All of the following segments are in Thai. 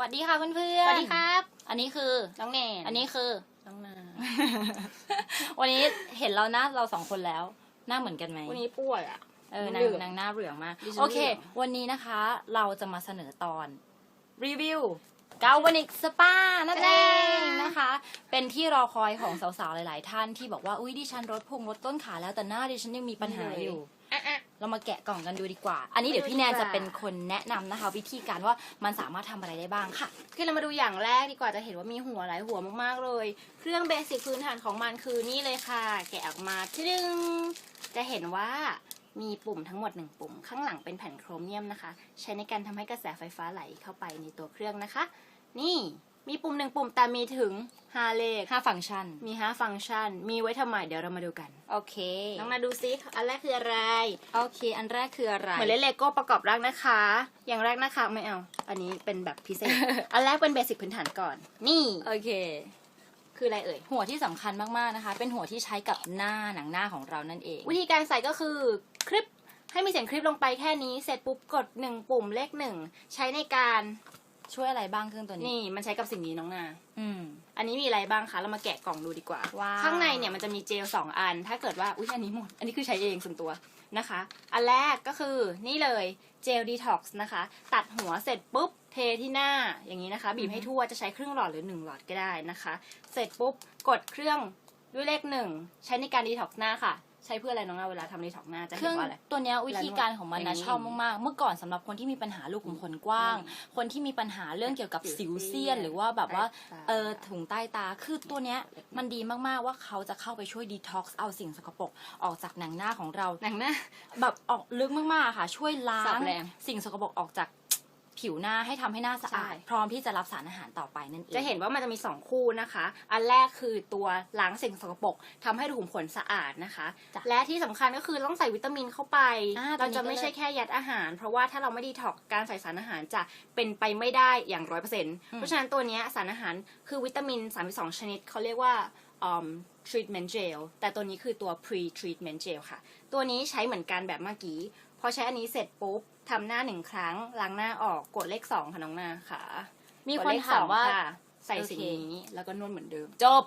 วัสดีค่ะเพื่อนๆสวัสดีครับ อันนี้คือน้องแนนอันนี้คือน้องนา วันนี้เห็นเราหน้าเราสองคนแล้ว หน้าเหมือนกันไหมวันนี้ป่วยอะเออเหนาลืงองนางหน้าเหลืองมากดิฉันโอเคเหลืองวันนี้นะคะเราจะมาเสนอตอน รีวิวกาวนิกสปานั่นเองนะคะ เป็นที่รอคอยของสาวๆ หลาย ๆ ท่านที่บอกว่า อุ้ยดิฉันลดพุงลดต้นขาแล้วแต่หน้าดิฉันยังมีปัญหาอยู่อะอะ เรามาแกะกล่องกันดูดีกว่า อันนี้เดี๋ยวพี่แนนจะเป็นคนแนะนำนะคะ วิธีการว่ามันสามารถทำอะไรได้บ้างค่ะคือเรามาดูอย่างแรกดีกว่าจะเห็นว่ามีหัวหลายหัวมากๆเลย เครื่องเบสิกพื้นฐานของมันคือนี่เลยค่ะ แกะออกมาที่ดึงจะเห็นว่ามีปุ่มทั้งหมดหนึ่งปุ่ม ข้างหลังเป็นแผ่นโครเมียมนะคะ ใช้ในการทำให้กระแสไฟฟ้าไหลเข้าไปในตัวเครื่องนะคะ นี่ มีปุ่มหนึ่งปุ่มแต่มีถึงห้าเลข5ฟังก์ชัน มีห้าฟังก์ชัน มีไว้ทำไมเดี๋ยวเรามาดูกัน โอเค น้องนาดูซิอันแรกคืออะไร โอเค อันแรกคืออะไร เหมือนเล่นเลโก้ประกอบร่างนะคะ อย่างแรกนะคะไม่เอา อันนี้เป็นแบบพิเศษ อันแรกเป็นเบสิกพื้นฐานก่อน นี่โอเค คืออะไรเอ่ย หัวที่สำคัญมากๆนะคะ เป็นหัวที่ใช้กับหน้าหนังหน้าของเรานั่นเอง วิธีการใส่ก็คือคลิปให้มีเสียงคลิปลงไปแค่นี้ เสร็จปุ๊บกดหนึ่งปุ่มเลขหนึ่งใช้ในการ ช่วยอะไรบ้างเครื่องตัวนี้ นี่มันใช้กับสิ่งนี้น้องนา อืม อันนี้มีอะไรบ้างคะ เรามาแกะกล่องดูดีกว่า ว้าว ข้างในเนี่ยมันจะมีเจลสองอัน ถ้าเกิดว่า อุ้ยอันนี้หมด อันนี้คือใช้เองส่วนตัวนะคะ อันแรกก็คือนี่เลยเจลดีท็อกซ์นะคะ ตัดหัวเสร็จปุ๊บ เทที่หน้าอย่างนี้นะคะ บีบให้ทั่วจะใช้ครึ่งหลอดหรือหนึ่งหลอดก็ได้นะคะ เสร็จปุ๊บกดเครื่อง ด้วยเลขหนึ่งใช้ในการดีท็อกซ์หน้าค่ะ ใช้เพื่ออะไรน้องนาเวลาทำดีท็อกซ์หน้าจะเคเห็รื่อนงว่าอะไร ตัวเนี้ยวิธีการของมันอย่านะงนี้ชอบมากๆ เมื่อก่อนสำหรับคนที่มีปัญหาลูกขุมขนกว้างอืมคนที่มีปัญหาเรื่องเกี่ยวกับผิวสิวเซีเซียยนนหรือว่าแบบว่าใต้ตาเออถุงใต้ตาคือตัวเนี้ยมันดีมากๆว่าเขาจะเข้าไปช่วยดีท็อกซ์เอาสิ่งสกปรกออกจากหนังหน้าของเรา หนังหน้า แบบออกลึกมากๆค่ะ ช่วยล้าสังบแรง สิ่งสกปรกออกจาก ผิวหน้าให้ทำให้หน้าสะอาดใช่พร้อมที่จะรับสารอาหารต่อไปนั่นเองจะเห็นว่ามันจะมี 2 คู่นะคะ อันแรกคือตัวล้างสิ่งสกปรกทำให้ถุงขนสะอาดนะคะจ้ะและที่สำคัญก็คือต้องใส่วิตามินเข้าไปอ่าเราตัวนี้จะก็ไม่ใช่เลิศแค่ยัดอาหาร เพราะว่าถ้าเราไม่ดีท็อกซ์การใส่สารอาหารจะเป็นไปไม่ได้อย่างร้อยเปอร์เซ็นต์เพราะฉะนั้นตัวเนี้ยสารอาหารคือวิตามิน 32 ชนิดเขาเรียกว่า um, treatment gel แต่ตัวนี้คือตัว pre treatment gel ค่ะ ตัวนี้ใช้เหมือนกันแบบเมื่อกี้ พอใช้อันนี้เสร็จปุ๊บ ทำหน้าหนึ่งครั้งล้างหน้าออกกดเลขสองค่ะน้องนาค่ะมีกดคนเลขถามว่าสองค่ะใส่โอเคสิ่งนี้แล้วก็นวดเหมือนเดิม จบ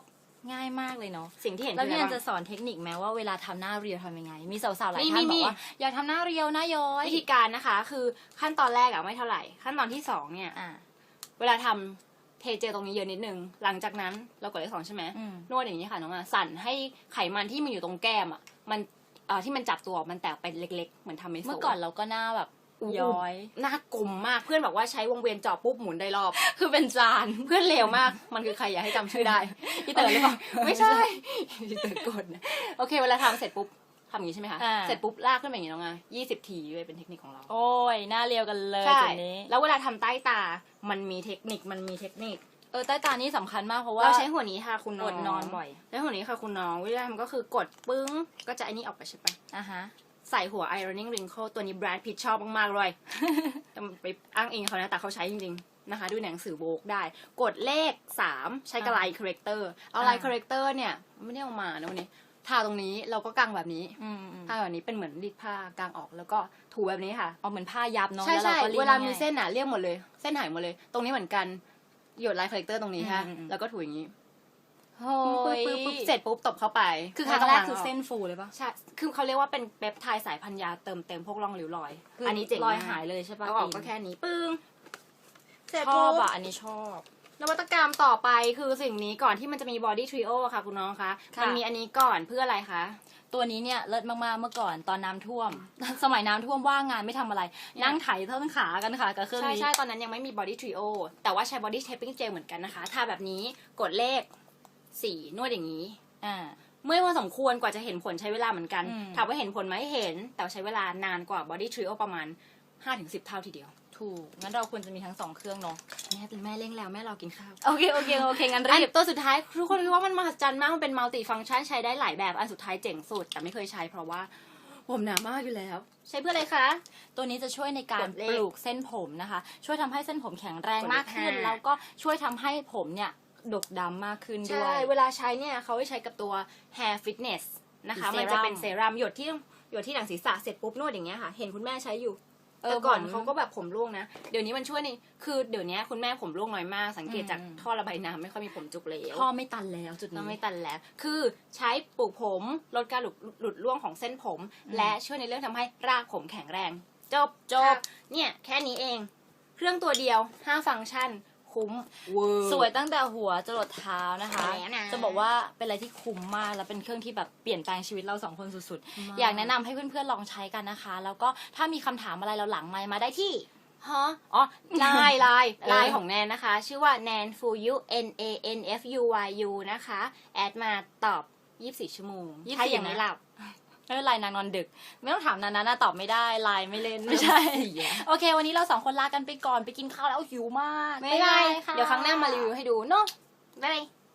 ง่ายมากเลยเนาะสิ่งที่เห็นแล้วคือพี่อะไรแอนจะบ้างสอนเทคนิคไหมว่าเวลาทำหน้าเรียวทำยังไง มีสาวๆหลายมีท่านมีบอกว่าอยากทำหน้าเรียวหน้าย้อยวิธีการนะคะ คือขั้นตอนแรกอะไม่เท่าไหร่ ขั้นตอนที่สองเนี่ยอ่าเวลาทำเทเจลตรงนี้เยอะนิดนึง หลังจากนั้นเรากดเลขสองใช่ไหมอืมนวดอย่างนี้ค่ะน้องอะสั่นให้ไขมันที่มันอยู่ตรงแก้มอะมันเอ่อที่มันจับตัวมันแตกไปเล็ก ๆ เหมือนทำเมโซเมื่อก่อนเราก็หน้าแบบอู้ ย้อยหน้ากลมมากเพื่อนบอกว่าใช้วงเวียนเจาะปุ๊บหมุนได้รอบ คือเป็นจานเพื่อนเลวมาก มันคือใครอย่าให้จำชื่อได้พี่เต๋อหรือเปล่าไม่ใช่พี่เต๋อกดนะโอเค เวลาทำเสร็จปุ๊บทำอย่างนี้ใช่ไหมคะอ่าเสร็จปุ๊บลากขึ้นมาอย่างนี้น้องอะยี่สิบทีด้วยเป็นเทคนิคของเรา โอ้ยหน้าเรียวกันเลยใช่จุดนี้ แล้วเวลาทำใต้ตา มันมีเทคนิค มันมีเทคนิค เออใต้ตานี่สำคัญมากเพราะว่าเราใช้หัวนี้ค่ะคุณน้อองดนอนบ่อย ใช้หัวนี้ค่ะคุณน้องวิธีทำก็คือกดปึ้ง ก็จะไอ้นี่ออกไปใช่ปะอะฮะ ใส่หัว ironing wrinkle ตัวนี้แบรดพิตชอบมากๆเลยจะไปอ้างเองเขานะแต่เขาใช้จริงๆนะคะ ดูหนังสือโบกได้ กดเลข 3 ใช้กับไลน์คอเรคเตอร์เอาไลน์อ่าคอเรคเตอร์เนี่ย ไม่ได้เอามานะวันนี้ทาตรงนี้เราก็กางแบบนี้อืมอืมทาแบบนี้เป็นเหมือนรีดผ้ากางออกแล้วก็ถูแบบนี้ค่ะเอาเหมือนผ้ายับเนาะใช่แล้วใช่เราก็รีดเวลามีง่ยเส้นอะเรียกหมดเลย เส้นหายหมดเลย ตรงนี้เหมือนกันหยดไลน์คอเรคเตอร์ตรงนี้ค่ะอืมอืมแล้วก็ถูอย่างนี้โอ้ ปึ๊บยปึ๊บปึ๊บเสร็จปุ๊บตบเข้าไป คือครั้งแรกคือเส้นฟูเลยปะใช่ คือเขาเรียกว่าเป็นเปปไทด์สายพันธุ์ยาเติมเต็มพวกร่องริ้วรอยคือันนี้เจ๋งรอยมกหายเลยใช่ปะเอาออกก็แค่นี้ปึ้งเสร็จชอบปุ๊บอะอันนี้ชอบ นวัตกรรมต่อไปคือสิ่งนี้ก่อนที่มันจะมีบอดี้ทริโอค่ะคุณน้องคะค่ะมันมีอันนี้ก่อนเพื่ออะไรคะตัวนี้เนี่ยเลิศมากๆ เมื่อก่อนตอนน้ำท่วม สมัยน้ำท่วมว่างงานไม่ทำอะไร นั่งไถต้นขากันค่ะกับเครื่องใช่นี้ใช่ตอนนั้นยังไม่มีบอดี้ทริโอแต่ว่าใช้บอดี้เทปปิ้งเจลเหมือนกันนะคะทาแบบนี้กดเลข สี่นวดอย่างนี้อ่าเมื่อพอสมควรกว่าจะเห็นผลใช้เวลาเหมือนกัน อืม ถามว่าเห็นผลไหมเห็น แต่ว่าใช้เวลานานกว่า Body Trio ประมาณ 5-10 เท่าทีเดียว ถูก งั้นเราควรจะมีทั้งสองเครื่องเนาะ แม่แม่เร่งแล้วแม่เรากินข้าว โอเค โอเค โอเค งั้นอันรีบ ตัวสุดท้ายทุกคนคิดว่ามันมหัศจรรย์มาก มันเป็นมัลติฟัง c t ชันใช้ได้หลายแบบ อันสุดท้ายเจ๋งสุด แต่ไม่เคยใช้เพราะว่า ผมหนามากอยู่แล้ว ใช้เพื่ออะไรคะ ตัวนี้จะช่วยในการกดเลขปลูกเส้นผมนะคะ ช่วยทำให้เส้นผมแข็งแรงกดเลขมากขึ้นห้าแล้วก็ช่วยทำให้ผมเนี่ย ดกดำมากขึ้นด้ใช่วยเวลาใช้เนี่ยเขาให้ใช้กับตัว hair fitness นะคะมีเซรั่มมันจะเป็นเซรั่มหยดที่หยดที่หนังศีรษะเสร็จปุ๊บนวดอย่างเงี้ยค่ะ เห็นคุณแม่ใช้อยู่เออแต่ก่อนผมเขาก็แบบผมร่วงนะ เดี๋ยวนี้มันช่วยในคือเดี๋ยวนี้คุณแม่ผมร่วงน้อยมาก สังเกตจากอืมท่อระบายน้ำไม่ค่อยมีผมจุกเหลวท่อไม่ตันแล้วจุดต้อนี้งไม่ตันแล้ว คือใช้ปลูกผมลดการหลุดหลุดร่วงของเส้นผม และช่วยในเรื่องทำให้รากผมแข็งแรง จบจบค่ะเนี่ยแค่นี้เอง เครื่องตัวเดียว 5 ฟังก์ชัน คุ้ม เวอร์สวยตั้งแต่หัวจรดเท้านะคะ แล้วนะ จะบอกว่าเป็นอะไรที่คุ้มมาก และเป็นเครื่องที่แบบเปลี่ยนแปลงชีวิตเราสองคนสุดๆ อยากแนะนำให้เพื่อนๆลองใช้กันนะคะ แล้วก็ถ้ามีคำถามอะไรเราหลังไมค์มาได้ที่ ฮะอ๋อไลน์ไลน์เออไลน์ของแนนนะคะ ชื่อว่า nan fu u n a n f u y u นะคะ แอดมาตอบ 24 ชั่วโมง 24ถ้ายังไม่นะ หลับ ไม่เป็นไรนางนอนดึก ไม่ต้องถามนานานะตอบไม่ได้ไลน์ไม่เล่นไม่ใช่ โอเค วันนี้เราสองคนลากันไปก่อนไปกินข้าวแล้วหิวมากไม่เป็นไรค่ะเดี๋ยวครั้งหน้ามารีวิวให้ดูเนาะบ๊ายบาย